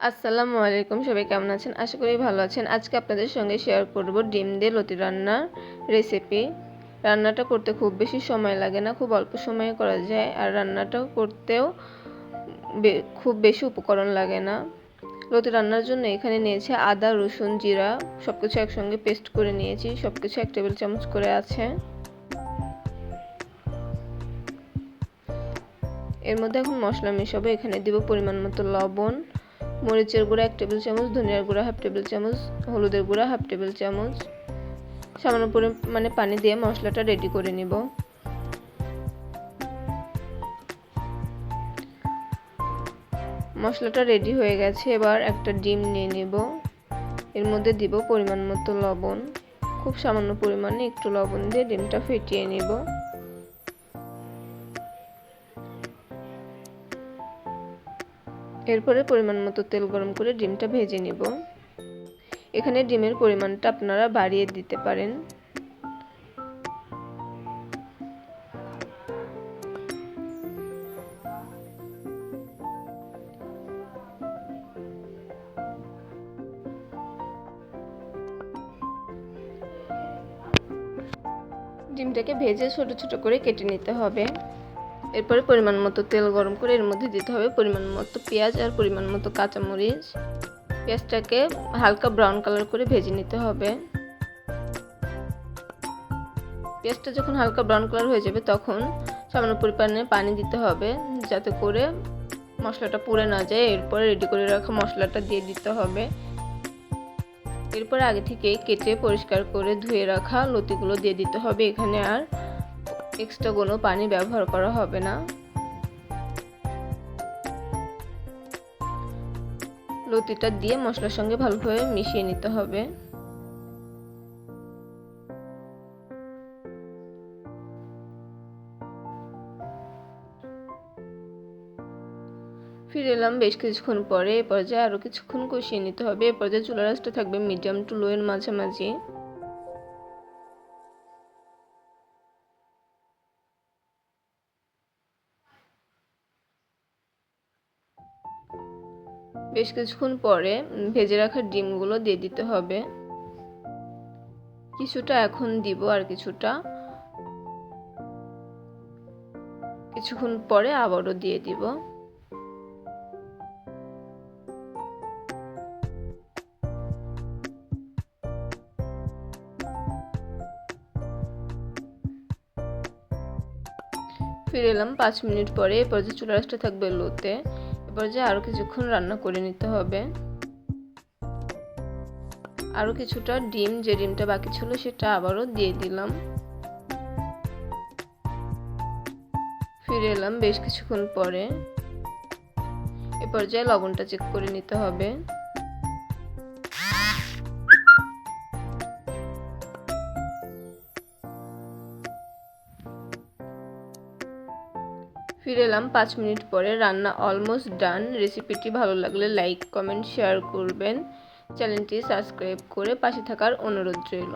আসসালামু আলাইকুম, সবাই কেমন আছেন? আশা করি ভালো আছেন। আজকে আপনাদের সঙ্গে শেয়ার করব ডিম দিয়ে লতি রান্নার রেসিপি রান্নাটা করতে খুব বেশি সময় লাগে না, খুব অল্প সময়ে করা যায়। আর রান্নাটাও করতেও খুব বেশি উপকরণ লাগে না। লতি রান্নার জন্য এখানে নিয়েছি আদা, রসুন, জিরা সব কিছু একসঙ্গে পেস্ট করে নিয়েছি। সব কিছু এক টেবিল চামচ করে আছে। এর মধ্যে এখন মশলা মেশাবো। এখানে দিব পরিমাণ মতো লবণ। মরিচের গুঁড়া এক টেবিল চামচ, ধনিয়ার গুঁড়া হাফ টেবিল চামচ, হলুদের গুঁড়া হাফ টেবিল চামচ। সামান্য পরিমাণে পানি দিয়ে মশলাটা রেডি করে নিব। মশলাটা রেডি হয়ে গেছে, এবার একটা ডিম নিয়ে নিব। এর মধ্যে দিব পরিমাণ মতো লবণ। খুব সামান্য পরিমাণে একটু লবণ দিয়ে ডিমটা ফেটিয়ে নিব। এরপরে পরিমাণ মতো তেল গরম করে ডিমটা ভেজে নিব। এখানে ডিমের পরিমাণটা আপনারা বাড়িয়ে দিতে পারেন। ডিমটাকে ভেজে ছোট ছোট করে কেটে নিতে হবে। এরপরে পরিমাণ মতো তেল গরম করে এর মধ্যে দিতে হবে পরিমাণ মতো পেঁয়াজ আর পরিমাণ মতো কাঁচামরিচ। পেঁয়াজটাকে হালকা ব্রাউন কালার করে ভেজে নিতে হবে। পেঁয়াজটা যখন হালকা ব্রাউন কালার হয়ে যাবে তখন সামান্য পরিমাণে পানি দিতে হবে যাতে করে মশলাটা পুড়ে না যায়। এরপরে রেডি করে রাখা মশলাটা দিয়ে দিতে হবে। এরপরে আগে থেকে কেটে পরিষ্কার করে ধুয়ে রাখা লতিগুলো দিয়ে দিতে হবে। এখানে আর এক্সট্রা কোনো পানি ব্যবহার করা হবে না। লতিটা দিয়ে মশলার সঙ্গে ভালোভাবে মিশিয়ে নিতে হবে। ফিরে এলাম বেশ কিছুক্ষণ পরে। এ পর্যায়ে আরও কিছুক্ষণ কষিয়ে নিতে হবে। এ পর্যায়ে চুলা রাসটা থাকবে মিডিয়াম টু লো এর মাঝামাঝি। বেশ কিছুক্ষণ পরে ভেজে রাখা ডিমগুলো দিয়ে দিতে হবে। কিছুটা এখন দিব আর কিছুটা। কিছুক্ষণ পরে আবারও দিয়ে দিব। ফিরে এলাম পাঁচ মিনিট পরে, এরপর যে চুলা রাসটা থাকবে লোতে। এরপর যে আরও কিছুক্ষণ রান্না করে নিতে হবে। আরও কিছুটা ডিম, যে ডিমটা বাকি ছিল সেটা আবারও দিয়ে দিলাম। ফিরে এলাম বেশ কিছুক্ষণ পরে। এ পর্যায়ে লবণটা চেক করে নিতে হবে। ফিরে এলাম পাঁচ মিনিট পরে। রান্না অলমোস্ট ডান রেসিপিটি ভালো লাগলে লাইক কমেন্ট শেয়ার করবেন। চ্যানেলটি সাবস্ক্রাইব করে পাশে থাকার অনুরোধ রইল।